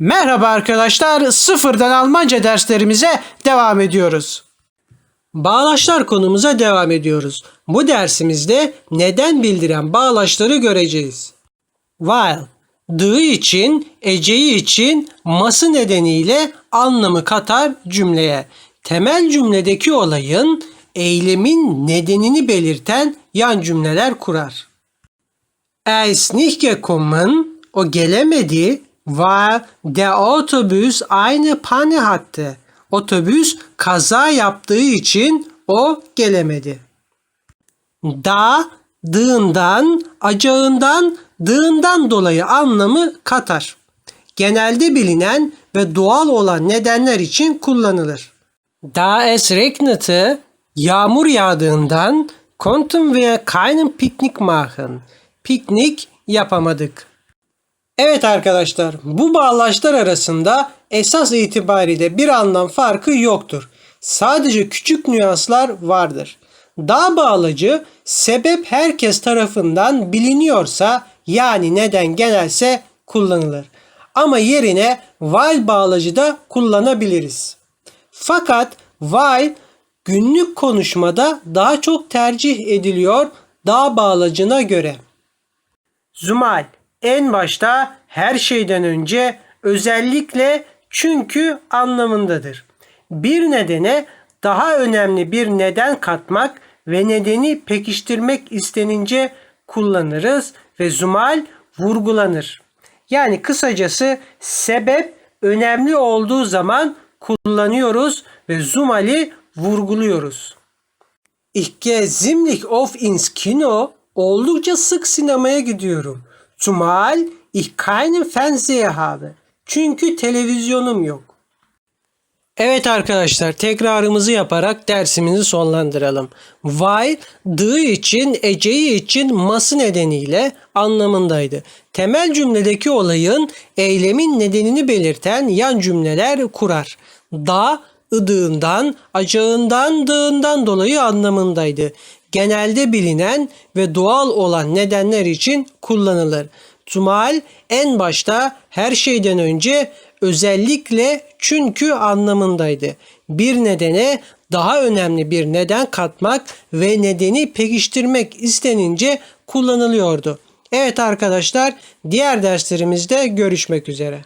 Merhaba arkadaşlar, sıfırdan Almanca derslerimize devam ediyoruz. Bağlaçlar konumuza devam ediyoruz. Bu dersimizde neden bildiren bağlaçları göreceğiz. While, dığı için, eceği için, ması nedeniyle anlamı katar cümleye. Temel cümledeki olayın, eylemin nedenini belirten yan cümleler kurar. Er ist nicht gekommen, o gelemedi, weil der Otobüs eine Panne hatte. Otobüs kaza yaptığı için o gelemedi. Da, dığından, acağından, dığından dolayı anlamı katar. Genelde bilinen ve doğal olan nedenler için kullanılır. Da es regnete, yağmur yağdığından konnten wir keinen Picknick machen. Piknik yapamadık. Evet arkadaşlar, bu bağlaçlar arasında esas itibariyle bir anlam farkı yoktur. Sadece küçük nüanslar vardır. Da bağlacı sebep herkes tarafından biliniyorsa yani neden genelse kullanılır. Ama yerine while bağlacı da kullanabiliriz. Fakat while günlük konuşmada daha çok tercih ediliyor da bağlacına göre. Zumal en başta her şeyden önce özellikle çünkü anlamındadır. Bir nedene daha önemli bir neden katmak ve nedeni pekiştirmek istenince kullanırız ve zumal vurgulanır. Yani kısacası sebep önemli olduğu zaman kullanıyoruz ve zumali vurguluyoruz. Ich gehe ziemlich oft ins Kino. Oldukça sık sinemaya gidiyorum. Zumal ich keinen Fernseher habe. Çünkü televizyonum yok. Evet arkadaşlar tekrarımızı yaparak dersimizi sonlandıralım. While dığı için, eceği için ması nedeniyle anlamındaydı. Temel cümledeki olayın eylemin nedenini belirten yan cümleler kurar. Da ıdığından, acağından, dığından dolayı anlamındaydı. Genelde bilinen ve doğal olan nedenler için kullanılır. Zumal en başta her şeyden önce özellikle çünkü anlamındaydı. Bir nedene daha önemli bir neden katmak ve nedeni pekiştirmek istenince kullanılıyordu. Evet arkadaşlar diğer derslerimizde görüşmek üzere.